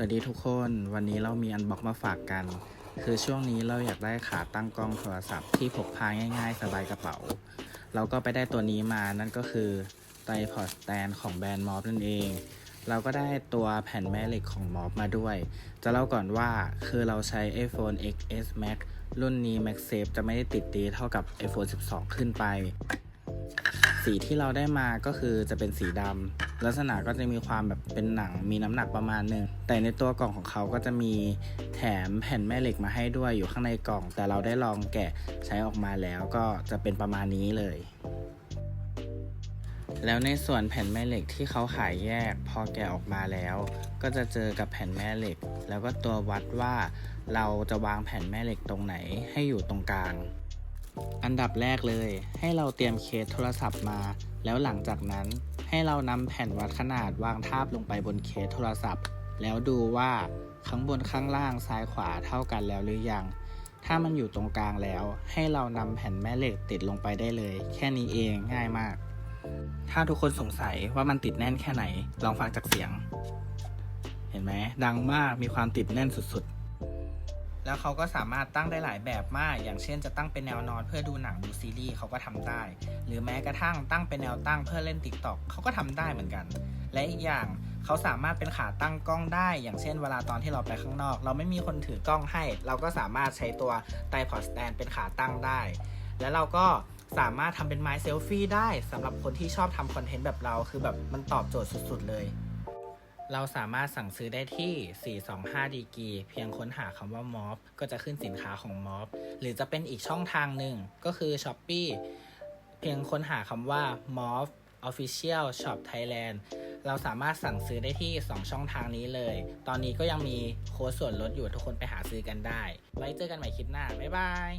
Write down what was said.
สวัสดีทุกคนวันนี้เรามีอันบ็อกมาฝากกัน คือช่วงนี้เราอยากได้ขาตั้งกล้องโทรศัพท์ที่พกพาง่ายๆ สบายกระเป๋า เราก็ไปได้ตัวนี้มานั่นก็คือไตพอดสแตนของแบรนด์มอฟนั่นเอง เราก็ได้ตัวแผ่นแม่เหล็กของมอฟมาด้วย จะเล่าก่อนว่าคือเราใช้ iPhone XS Max รุ่นนี้ MagSafe จะไม่ได้ติดดีเท่ากับ iPhone 12 ขึ้นไป สีที่เราได้มาก็คือจะเป็นสีดำ ลักษณะก็จะมีความแบบเป็นหนังมีน้ำหนักประมาณหนึ่งแต่ในตัวกล่องของเขาก็จะมีแถมแผ่นแม่เหล็กมาให้ด้วยอยู่ข้างในกล่อง แต่เราได้ลองแกะใช้ออกมาแล้วก็จะเป็นประมาณนี้เลย แล้วในส่วนแผ่นแม่เหล็กที่เขาขายแยก พอแกะออกมาแล้ว ก็จะเจอกับแผ่นแม่เหล็ก แล้วก็ตัววัดว่าเราจะวางแผ่นแม่เหล็กตรงไหนให้อยู่ตรงกลาง อันดับแรกเลย ให้เราเตรียมเคสโทรศัพท์มา แล้วหลังจากนั้นให้เรานำแผ่นวัดขนาดวางทาบลงไปบนเคสโทรศัพท์ แล้วดูว่าข้างบนข้างล่างซ้ายขวาเท่ากันแล้วหรือยัง ถ้ามันอยู่ตรงกลางแล้ว ให้เรานำแผ่นแม่เหล็กติดลงไปได้เลย แค่นี้เองง่ายมาก ถ้าทุกคนสงสัยว่ามันติดแน่นแค่ไหน ลองฟังจากเสียง เห็นไหมดังมากมีความติดแน่นสุดๆ แล้วเขาก็สามารถตั้งได้หลายแบบมาก อย่างเช่นจะตั้งเป็นแนวนอนเพื่อดูหนังดูซีรีส์เขาก็ทำได้ หรือแม้กระทั่งตั้งเป็นแนวตั้งเพื่อเล่น t ิ k t o k เขาก็ทำได้เหมือนกัน และอีกอย่างเขาสามารถเป็นขาตั้งกล้องได้ อย่างเช่นเวลาตอนที่เราไปข้างนอก เราไม่มีคนถือกล้องให้ เราก็สามารถใช้ตัวไตพอดสแตนเป็นขาตั้งได้ แล้วเราก็สามารถทำเป็นไม้เซลฟี่ได้สำหรับคนที่ชอบทำคอนเทนต์แบบเราคือแบบมันตอบโจทย์สุด ๆ เลย เราสามารถสั่งซื้อได้ที่ 425 ดีกีเพียงค้นหาคำว่ามอฟก็จะขึ้นสินค้าของมอฟหรือจะเป็นอีกช่องทางหนึ่งก็คือ s h อ p e e เพียงค้นหาคำว่า m o f Official Shop Thailand เราสามารถสั่งซื้อได้ที่ 2 ช่องทางนี้เลย ตอนนี้ก็ยังมีโค้ดส่วนลดอยู่ทุกคนไปหาซื้อกันได้ ไว้เจอกันใหม่คลิปหน้า บ๊ายบาย